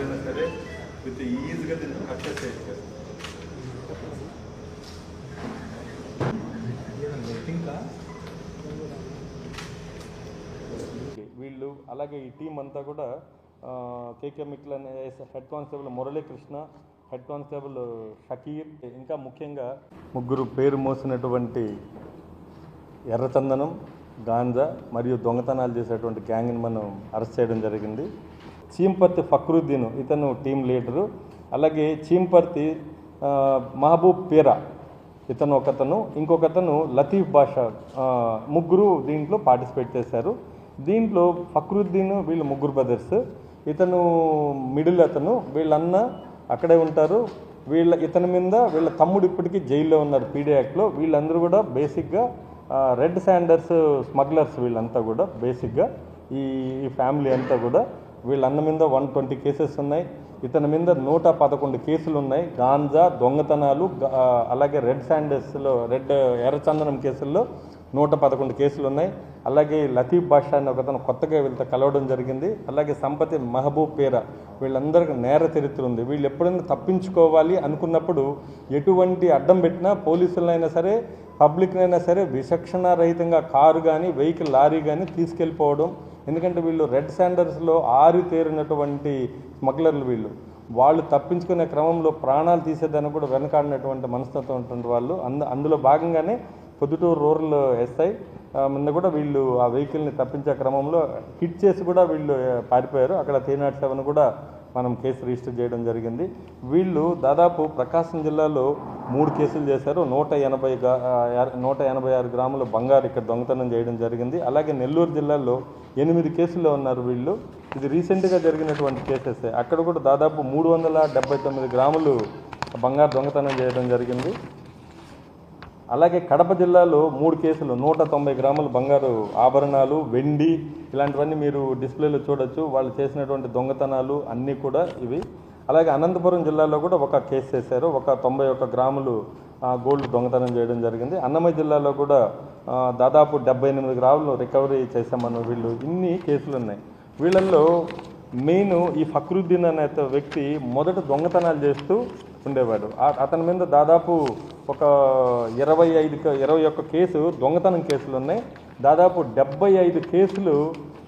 Water సరే with ఈజీగా దీన్ని అక్సెస్ చేయొచ్చు. వీళ్ళు అలాగే ఈ టీం అంతా కూడా కేకే మిక్ల్ అనే head constable Muralikrishna head constable Shakir ఇంకా ముఖ్యంగా ముగ్గురు పేరు మోసినటువంటి ఎర్రచందనం గాంజా మరియు దొంగతనాలు చేసేటువంటి గ్యాంగ్ని మనం అరెస్ట్ చేయడం జరిగింది. చీంపర్తి ఫక్రుద్దీన్ ఇతను టీం లీడరు అలాగే చీంపర్తి మహబూబ్ పీరా ఇతను ఒకతను. ఇంకొకతను లతీఫ్ బాషా ముగ్గురు దీంట్లో పార్టిసిపేట్ చేశారు. దీంట్లో ఫక్రుద్దీన్ వీళ్ళు ముగ్గురు బ్రదర్స్ ఇతను మిడిల్ అతను. వీళ్ళన్న అక్కడే ఉంటారు. వీళ్ళ ఇతని మీద వీళ్ళ తమ్ముడు ఇప్పటికీ జైల్లో ఉన్నారు పీడీ యాక్ట్లో వీళ్ళందరూ కూడా బేసిక్గా రెడ్ శాండర్స్ స్మగ్లర్స్ వీళ్ళంతా కూడా బేసిక్గా ఈ ఫ్యామిలీ అంతా కూడా వీళ్ళ అన్న మీద వన్ ట్వంటీ కేసెస్ ఉన్నాయి. ఇతని మీద నూట పదకొండు కేసులు ఉన్నాయి. గాంజా దొంగతనాలు అలాగే రెడ్ శాండర్స్లో రెడ్ ఎర్రచందనం కేసుల్లో నూట పదకొండు కేసులు ఉన్నాయి. అలాగే లతీఫ్ బాషా అని ఒకతను కొత్తగా వీళ్ళతో కలవడం జరిగింది. అలాగే సంపతి మహబూబ్ పేర వీళ్ళందరికీ నేర చరిత్ర ఉంది. వీళ్ళు ఎప్పుడైనా తప్పించుకోవాలి అనుకున్నప్పుడు ఎటువంటి అడ్డం పెట్టినా పోలీసులైనా సరే పబ్లిక్నైనా సరే విచక్షణారహితంగా కారు కానీ వెహికల్ లారీ కానీ తీసుకెళ్ళిపోవడం ఎందుకంటే వీళ్ళు రెడ్ శాండర్స్లో ఆరి తేరినటువంటి స్మగ్లర్లు వీళ్ళు. వాళ్ళు తప్పించుకునే క్రమంలో ప్రాణాలు తీసేదాన్ని కూడా వెనకాడినటువంటి మనస్తత్వం ఉంటుంది వాళ్ళు. అందు అందులో భాగంగానే పొద్దుటూరు రూరల్ ఎస్ఐ ముందు కూడా వీళ్ళు ఆ వెహికల్ని తప్పించే క్రమంలో హిట్ చేసి కూడా వీళ్ళు పారిపోయారు. అక్కడ త్రీ నాట్ సెవెన్ కూడా మనం కేసు రిజిస్టర్ చేయడం జరిగింది. వీళ్ళు దాదాపు ప్రకాశం జిల్లాలో మూడు కేసులు చేశారు. నూట ఎనభై నూట ఎనభై ఆరు గ్రాముల బంగారు ఇక్కడ దొంగతనం చేయడం జరిగింది. అలాగే నెల్లూరు జిల్లాలో ఎనిమిది కేసుల్లో ఉన్నారు వీళ్ళు. ఇది రీసెంట్గా జరిగినటువంటి కేసెస్. అక్కడ కూడా దాదాపు మూడు వందల డెబ్బై తొమ్మిది గ్రాములు బంగారు దొంగతనం చేయడం జరిగింది. అలాగే కడప జిల్లాలో మూడు కేసులు నూట తొంభై గ్రాముల బంగారు ఆభరణాలు వెండి ఇలాంటివన్నీ మీరు డిస్ప్లేలో చూడొచ్చు. వాళ్ళు చేసినటువంటి దొంగతనాలు అన్నీ కూడా ఇవి. అలాగే అనంతపురం జిల్లాలో కూడా ఒక కేసు చేశారు. ఒక తొంభై ఒక్క గ్రాములు గోల్డ్ దొంగతనం చేయడం జరిగింది. అన్నమయ్య జిల్లాలో కూడా దాదాపు డెబ్బై ఎనిమిది గ్రాములు రికవరీ చేశామన్న వీళ్ళు. ఇన్ని కేసులు ఉన్నాయి. వీళ్ళల్లో మెయిన్ ఈ ఫక్రుద్దీన్ అనే వ్యక్తి మొదట దొంగతనాలు చేస్తూ ఉండేవాడు. అతని మీద దాదాపు ఒక ఇరవై ఐదు ఇరవై ఒక్క కేసు దొంగతనం కేసులు ఉన్నాయి. దాదాపు డెబ్బై ఐదు కేసులు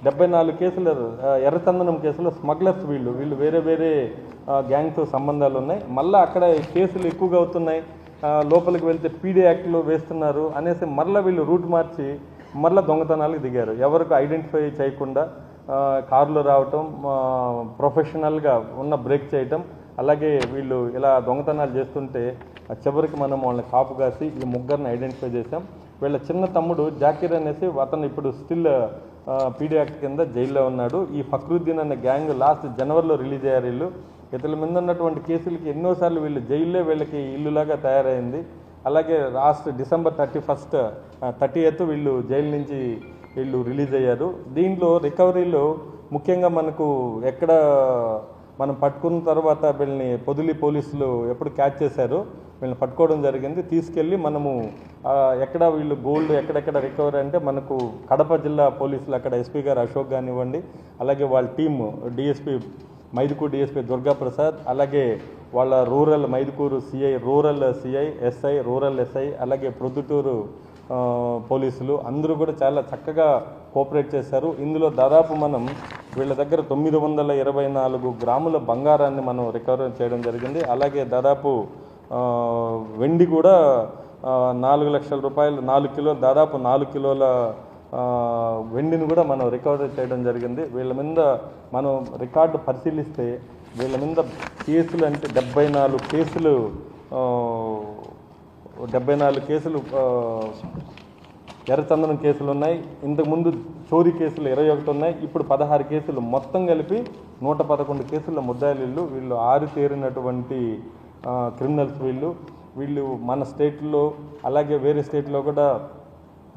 డెబ్బై నాలుగు కేసులు ఎర్రచందనం కేసులు స్మగ్లర్స్ వీళ్ళు వీళ్ళు వేరే వేరే గ్యాంగ్తో సంబంధాలు ఉన్నాయి. మళ్ళీ అక్కడ కేసులు ఎక్కువగా అవుతున్నాయి. లోపలికి వెళ్తే పీడీ యాక్ట్లో వేస్తున్నారు అనేసి మళ్ళీ వీళ్ళు రూట్ మార్చి మళ్ళీ దొంగతనాలకు దిగారు. ఎవరికి ఐడెంటిఫై చేయకుండా కారులో రావటం ప్రొఫెషనల్గా ఉన్న బ్రేక్ చేయటం అలాగే వీళ్ళు ఇలా దొంగతనాలు చేస్తుంటే చివరికి మనం వాళ్ళని కాపు కాసి ఈ ముగ్గురిని ఐడెంటిఫై చేసాం వీళ్ళ చిన్న తమ్ముడు జాకీర్ అనేసి అతను ఇప్పుడు స్టిల్ పీడియాక్ట్ కింద జైల్లో ఉన్నాడు. ఈ ఫక్రుద్దీన్ అనే గ్యాంగ్ లాస్ట్ జనవరిలో రిలీజ్ అయ్యారు వీళ్ళు. ఇతని మీద ఉన్నటువంటి కేసులకి ఎన్నోసార్లు వీళ్ళు జైల్లో వీళ్ళకి ఇల్లులాగా తయారైంది. అలాగే last December thirty first thirty eighth వీళ్ళు జైలు నుంచి వీళ్ళు రిలీజ్ అయ్యారు. దీంట్లో రికవరీలో ముఖ్యంగా మనకు ఎక్కడ మనం పట్టుకున్న తర్వాత వీళ్ళని పొదిలి పోలీసులు ఎప్పుడు క్యాచ్ చేశారు. వీళ్ళని పట్టుకోవడం జరిగింది. తీసుకెళ్ళి మనము ఎక్కడ వీళ్ళు గోల్డ్ ఎక్కడెక్కడ రికవరీ అంటే మనకు కడప జిల్లా పోలీసులు అక్కడ ఎస్పీ గారు అశోక్ కానివ్వండి అలాగే వాళ్ళ team DSP Mydukur DSP Durga Prasad అలాగే వాళ్ళ rural Mydukur CI rural CI SI rural SI అలాగే ప్రొద్దుటూరు పోలీసులు అందరూ కూడా చాలా చక్కగా కోఆపరేట్ చేశారు. ఇందులో దాదాపు మనం వీళ్ళ దగ్గర తొమ్మిది వందల ఇరవై నాలుగు గ్రాముల బంగారాన్ని మనం రికవర్ చేయడం జరిగింది. అలాగే దాదాపు వెండి కూడా నాలుగు లక్షల రూపాయలు నాలుగు కిలో దాదాపు నాలుగు కిలోల వెండిని కూడా మనం రికవరీ చేయడం జరిగింది. వీళ్ళ మీద మనం రికార్డు పరిశీలిస్తే వీళ్ళ మీద కేసులు అంటే డెబ్బై నాలుగు కేసులు డెబ్బై నాలుగు కేసులు ఎర్రచందనం కేసులు ఉన్నాయి. ఇంతకుముందు చోరీ కేసులు ఇరవై ఒకటి ఉన్నాయి. ఇప్పుడు పదహారు కేసులు మొత్తం కలిపి నూట పదకొండు కేసుల ముద్దాయిలు వీళ్ళు వీళ్ళు ఆరితేరినటువంటి క్రిమినల్స్ వీళ్ళు. వీళ్ళు మన స్టేట్లో అలాగే వేరే స్టేట్లో కూడా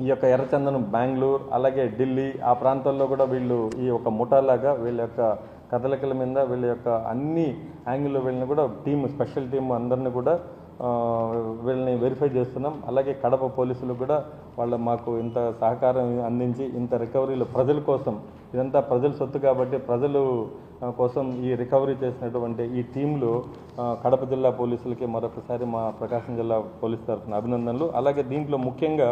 ఈ యొక్క ఎర్రచందనం బెంగళూరు అలాగే ఢిల్లీ ఆ ప్రాంతాల్లో కూడా వీళ్ళు ఈ యొక్క ముఠాలాగా వీళ్ళ యొక్క కదలికల మీద వీళ్ళ యొక్క అన్ని యాంగిల్లో వీళ్ళని కూడా టీం స్పెషల్ టీం అందరిని కూడా వీళ్ళని వెరిఫై చేస్తున్నాం. అలాగే కడప పోలీసులు కూడా వాళ్ళు మాకు ఇంత సహకారం అందించి ఇంత రికవరీలు ప్రజల కోసం ఇదంతా ప్రజల సొత్తు కాబట్టి ప్రజలు కోసం ఈ రికవరీ చేసినటువంటి ఈ టీంలు కడప జిల్లా పోలీసులకి మరొకసారి మా ప్రకాశం జిల్లా పోలీస్ తరఫున అభినందనలు. అలాగే దీంట్లో ముఖ్యంగా